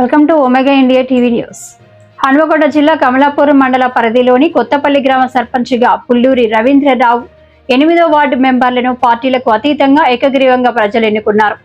Welcome to Omega India TV news. Hanmakonda జిల్లా కమలాపురం మండల పరిధిలోని కొత్తపల్లి గ్రామ సర్పంచ్గా పుల్లూరి రవీంద్రరావు ఎనిమిదో వార్డు మెంబర్లను పార్టీలకు అతీతంగా ఏకగ్రీవంగా ప్రజలు ఎన్నుకున్నారు.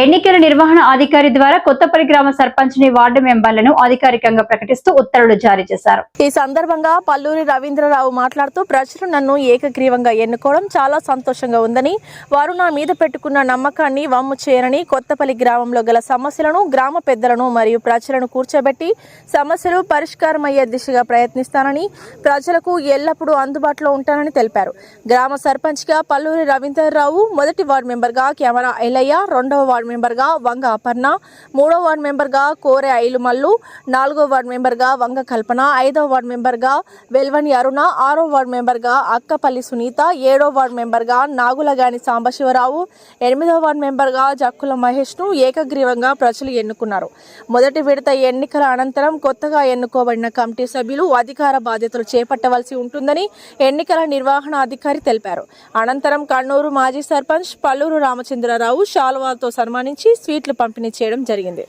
ఎన్నికల నిర్వహణ అధికారి ద్వారా కొత్తపల్లి గ్రామ సర్పంచ్ని వార్డు మెంబర్లను అధికారికంగా ప్రకటిస్తూ ఉత్తర్వులు జారీ చేశారు. ఈ సందర్భంగా పల్లూరి రవీంద్రరావు మాట్లాడుతూ ప్రజలు నన్ను ఏకగ్రీవంగా ఎన్నుకోవడం చాలా సంతోషంగా ఉందని వారు నా మీద పెట్టుకున్న నమ్మకాన్ని వమ్ము చేయరని కొత్తపల్లి గ్రామంలో గల సమస్యలను గ్రామ పెద్దలను మరియు ప్రజలను కూర్చోబెట్టి సమస్యలు పరిష్కారమయ్యే దిశగా ప్రయత్నిస్తానని ప్రజలకు ఎల్లప్పుడూ అందుబాటులో ఉంటానని తెలిపారు. గ్రామ సర్పంచ్గా పల్లూరి రవీంద్రరావు మొదటి వార్డు మెంబర్గా కెమెరా ఎల్లయ్య రెండవ వార్డు మెంబర్గా వంగ అపర్ణ మూడో వార్డు మెంబర్గా కోరె ఐలుమల్లు నాలుగో వార్డు మెంబర్గా వంగ కల్పన ఐదో వార్డు మెంబర్గా వెల్వని అరుణ ఆరో వార్డు మెంబర్గా అక్కపల్లి సునీత ఏడో వార్డు మెంబర్గా నాగులగాని సాంబశివరావు ఎనిమిదో వార్డు మెంబర్గా జక్కుల మహేష్ను ఏకగ్రీవంగా ప్రజలు ఎన్నుకున్నారు. మొదటి విడత ఎన్నికల అనంతరం కొత్తగా ఎన్నుకోబడిన కమిటీ సభ్యులు అధికార బాధ్యతలు చేపట్టవలసి ఉంటుందని ఎన్నికల నిర్వహణ అధికారి తెలిపారు. అనంతరం కన్నూరు మాజీ సర్పంచ్ పల్లూరు రామచంద్రరావు శాల్వాతో సన్మానించి స్వీట్లు పంపిణీ చేయడం జరిగింది.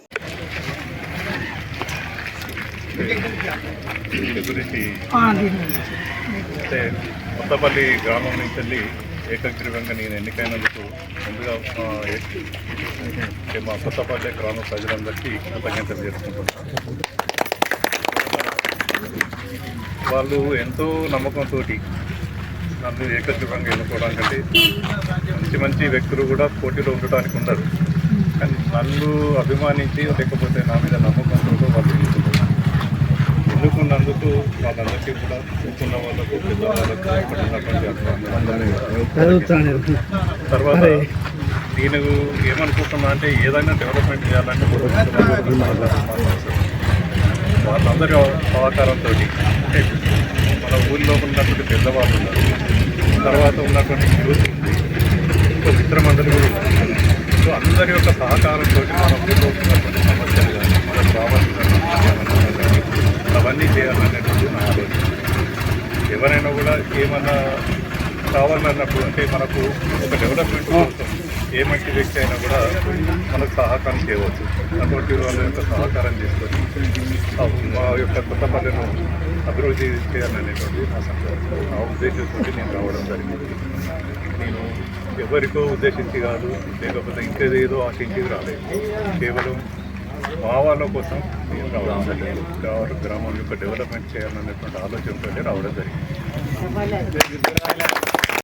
కొత్తపల్లి గ్రామం నుంచి వెళ్ళి ఏకగ్రీవంగా నేను ఎన్నికైనందుకు ముందుగా మా కొత్తపల్లి గ్రామ ప్రజలందరికీ కృతజ్ఞతలు చేసుకుంటున్నాను వాళ్ళు ఎంతో నమ్మకంతో నన్ను ఏకగ్రీవంగా ఎన్నుకోవడానికి మంచి మంచి వ్యక్తులు కూడా పోటీలో ఉండటానికి ఉండరు. కానీ నన్ను అభిమానించి లేకపోతే నా మీద నమ్మకంతో వాళ్ళు ఎన్నుకుంటున్నారు ఎన్నుకున్నందుకు వాళ్ళందరికీ కూడా చూస్తున్న వాళ్ళకు పెద్ద వాళ్ళకు తర్వాత నేను ఏమనుకుంటున్నా అంటే ఏదైనా డెవలప్మెంట్ చేయాలంటే వాళ్ళందరి సహకారంతో మన ఊళ్ళో ఉన్నటువంటి పెద్దవాళ్ళు ఉన్నారు. తర్వాత ఉన్నటువంటి యూత్ ఉంది. ఇంకో మిత్రమండలి కూడా ఉన్నారు సో అందరి యొక్క సహకారంతో మనం ఊళ్ళో సమస్యలు కానీ మనకు రావాల్సినటువంటి కానీ అవన్నీ చేయాలనేటువంటి నా ఆలోచన. ఎవరైనా కూడా ఏమన్నా కావాలన్నప్పుడు అంటే మనకు ఒక డెవలప్మెంట్ కోసం ఏ మంచి వ్యక్తి అయినా కూడా మనకు సహకారం చేయవచ్చు. అటువంటి వాళ్ళ యొక్క సహకారం తీసుకొని మా యొక్క కొత్త పల్లెను అభివృద్ధి చేయాలనేటువంటి నా ఉద్దేశంతో నేను రావడం జరిగింది. నేను ఎవరికో ఉద్దేశించి కాదు లేకపోతే ఇంకేదేదో ఆశించి రాలేదు. కేవలం మా వాళ్ళ కోసం నేను రావడం జరిగింది. గ్రామం యొక్క డెవలప్మెంట్ చేయాలనేటువంటి ఆలోచనతో రావడం జరిగింది.